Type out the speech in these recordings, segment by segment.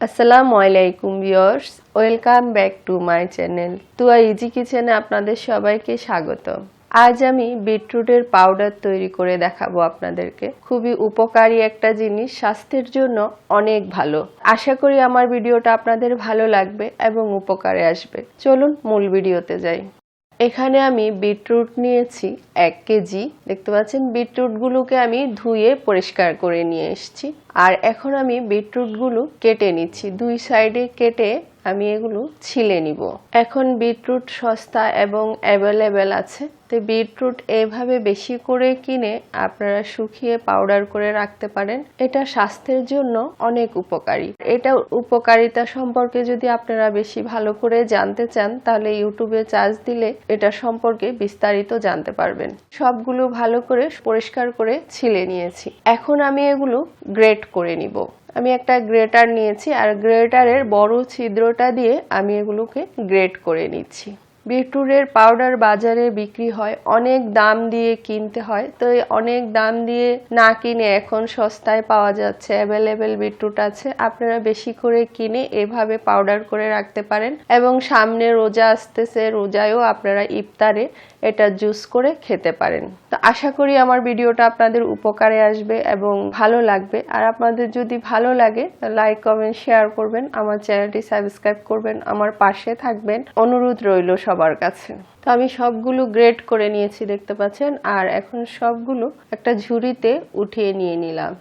আসসালামু আলাইকুম viewers, welcome back to my channel. Tua easy কিচেনে আপনাদের সবাইকে স্বাগত আজ আমি বিটরুটের পাউডার তৈরি করে দেখাবো আপনাদেরকে। খুবই উপকারী একটা জিনিস, স্বাস্থ্যের জন্য অনেক ভালো। আশা করি আমার ভিডিওটা আপনাদের ভালো লাগবে এবং উপকারে আসবে। চলুন মূল ভিডিওতে যাই। এখানে আমি বিটরুট নিয়েছি এক কেজি। দেখতে পাচ্ছেন, বিটরুটগুলোকে আমি ধুয়ে পরিষ্কার করে নিয়ে এসছি। আর এখন আমি বিটরুটগুলো কেটে নিচ্ছি। দুই সাইডে কেটে আমি এগুলো ছিলে নিব। এখন বিটরুট সস্তা এবং অ্যাভেলেবেল আছে। তো বিটরুট এভাবে বেশি করে কিনে আপনারা শুকিয়ে পাউডার করে রাখতে পারেন। এটা স্বাস্থ্যের জন্য অনেক উপকারী। এটা উপকারিতা সম্পর্কে যদি আপনারা বেশি ভালো করে জানতে চান, তাহলে ইউটিউবে চার্জ দিলে এটা সম্পর্কে বিস্তারিত জানতে পারবেন। সবগুলো ভালো করে পরিষ্কার করে ছিলে নিয়েছি। এখন আমি এগুলো গ্রেট করে নিব। আমি একটা গ্রেটার নিয়েছি, আর গ্রেটারের বড় ছিদ্রটা দিয়ে আমি এগুলোকে গ্রেট করে নিচ্ছি। বিটরুটের পাউডার বাজারে বিক্রি হয়, অনেক দাম দিয়ে কিনতে হয়। তো অনেক দাম দিয়ে না কিনে এখন সস্তায় পাওয়া যাচ্ছে, অ্যাভেলেবেল বিটরুট আছে। আপনারা বেশি করে কিনে এভাবে পাউডার করে রাখতে পারেন। এবং সামনে রোজা আসতেছে, রোজায়ও আপনারা ইফতারে এটা জুস করে খেতে পারেন। তো আশা করি আমার ভিডিওটা আপনাদের উপকারে আসবে এবং ভালো লাগবে। আর আপনাদের যদি ভালো লাগে লাইক কমেন্ট শেয়ার করবেন, আমার চ্যানেলটি সাবস্ক্রাইব করবেন, আমার পাশে থাকবেন। অনুরোধ রইল সবার কাছে। তো আমি সবগুলো গ্রেড করে নিয়েছি দেখতে পাচ্ছেন। আর এখন সবগুলো একটা ঝুড়িতে উঠিয়ে নিয়ে নিলাম।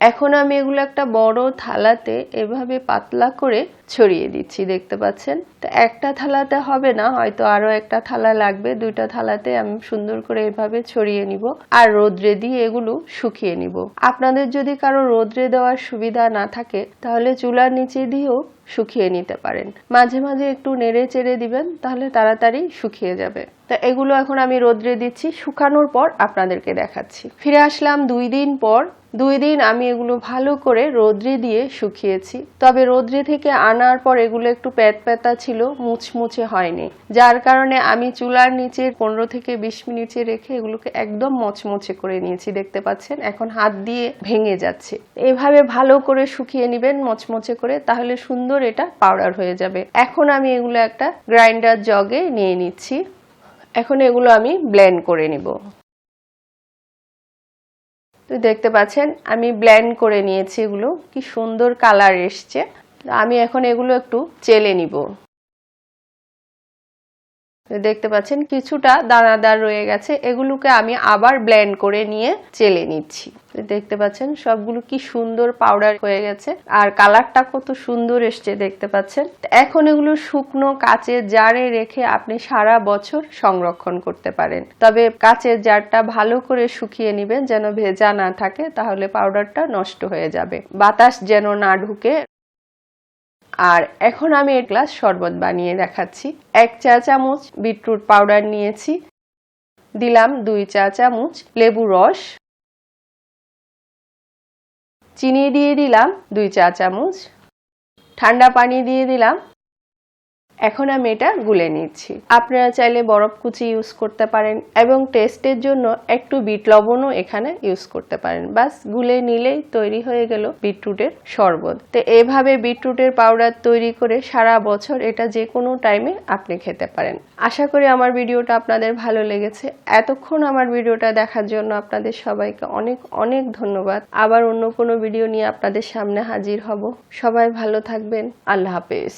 এখন আমি এগুলো একটা বড় থালাতে এভাবে পাতলা করে ছড়িয়ে দিচ্ছি, দেখতে পাচ্ছেন? তো একটা থালাতে হবে না, হয়তো আরও একটা থালা লাগবে, দুইটা থালাতে আমি সুন্দর করে এভাবে ছড়িয়ে নিব আর রোদ্রে দিয়ে এগুলো শুকিয়ে নিব। আপনাদের যদি কারও রোদ্রে দেওয়ার সুবিধা না থাকে, তাহলে চুলার নিচে দিয়েও শুকিয়ে নিতে পারেন। মাঝে মাঝে একটু নেড়ে চেড়ে দিবেন, তাহলে তাড়াতাড়ি শুকিয়ে যাবে। তা এগুলো এখন আমি রোদ্রে দিচ্ছি, শুকানোর পর আপনাদেরকে দেখাচ্ছি। ফিরে আসলাম দুই দিন পর দুই দিন আমি এগুলো ভালো করে রোদ্রে দিয়ে শুকিয়েছি। তবে রোদ্রে থেকে আনার পর এগুলো একটু প্যাত প্যাতা ছিল মুচমুচে হয়নি। যার কারণে আমি চুলার নিচে পনেরো থেকে বিশ মিনিটে রেখে এগুলোকে একদম মচমচে করে নিয়েছি, দেখতে পাচ্ছেন? এখন হাত দিয়ে ভেঙে যাচ্ছে। এভাবে ভালো করে শুকিয়ে নেবেন, মচমচে করে, তাহলে সুন্দর এটা পাউডার হয়ে যাবে। এখন আমি এগুলো একটা গ্রাইন্ডার জগে নিয়ে নিচ্ছি। এখন এগুলো আমি ব্লেন্ড করে নিব। তো দেখতে পাচ্ছেন, আমি ব্ল্যান্ড করে নিয়েছি এগুলো। কি সুন্দর কালার এসছে। আমি এখন এগুলো একটু চেলে নিব। দেখতে পাচ্ছেন কিছুটা দানাদার রয়ে গেছে। এগুলোকে আমি আবার ব্লেন্ড করে নিয়ে চেলে নিচ্ছি। দেখতে পাচ্ছেন সবগুলো কি সুন্দর পাউডার হয়ে গেছে। আর কালারটা কত সুন্দর এসছে দেখতে পাচ্ছেন। এখন এগুলো শুকনো কাচের জারে রেখে আপনি সারা বছর সংরক্ষণ করতে পারেন। তবে কাচের জারটা ভালো করে শুকিয়ে নেবেন যেন ভেজা না থাকে, তাহলে পাউডারটা নষ্ট হয়ে যাবে। বাতাস যেন না ঢুকে। আর এখন আমি এক গ্লাস শরবত বানিয়ে দেখাচ্ছি। এক চা চামচ বিটরুট পাউডার নিয়েছি। দিলাম দুই চা চামচ লেবু রস। চিনি দিয়ে দিলাম দুই চা চামচ। ঠান্ডা পানি দিয়ে দিলাম এখন আমি এটা গুলে নিচ্ছি। আপনারা চাইলে বরফ কুচি ইউজ করতে পারেন এবং টেস্টের জন্য একটু বিট লবণও এখানে ইউজ করতে পারেন। বাস গুলে নিলেই তৈরি হয়ে গেল বিটরুটের শরবত। তো এভাবে বিটরুটের পাউডার তৈরি করে সারা বছর এটা যে কোনো টাইমে আপনি খেতে পারেন। আশা করি আমার ভিডিওটা আপনাদের ভালো লেগেছে। এতক্ষণ আমার ভিডিওটা দেখার জন্য আপনাদের সবাইকে অনেক অনেক ধন্যবাদ। আবার অন্য কোনো ভিডিও নিয়ে আপনাদের সামনে হাজির হব। সবাই ভালো থাকবেন। আল্লাহ হাফেজ।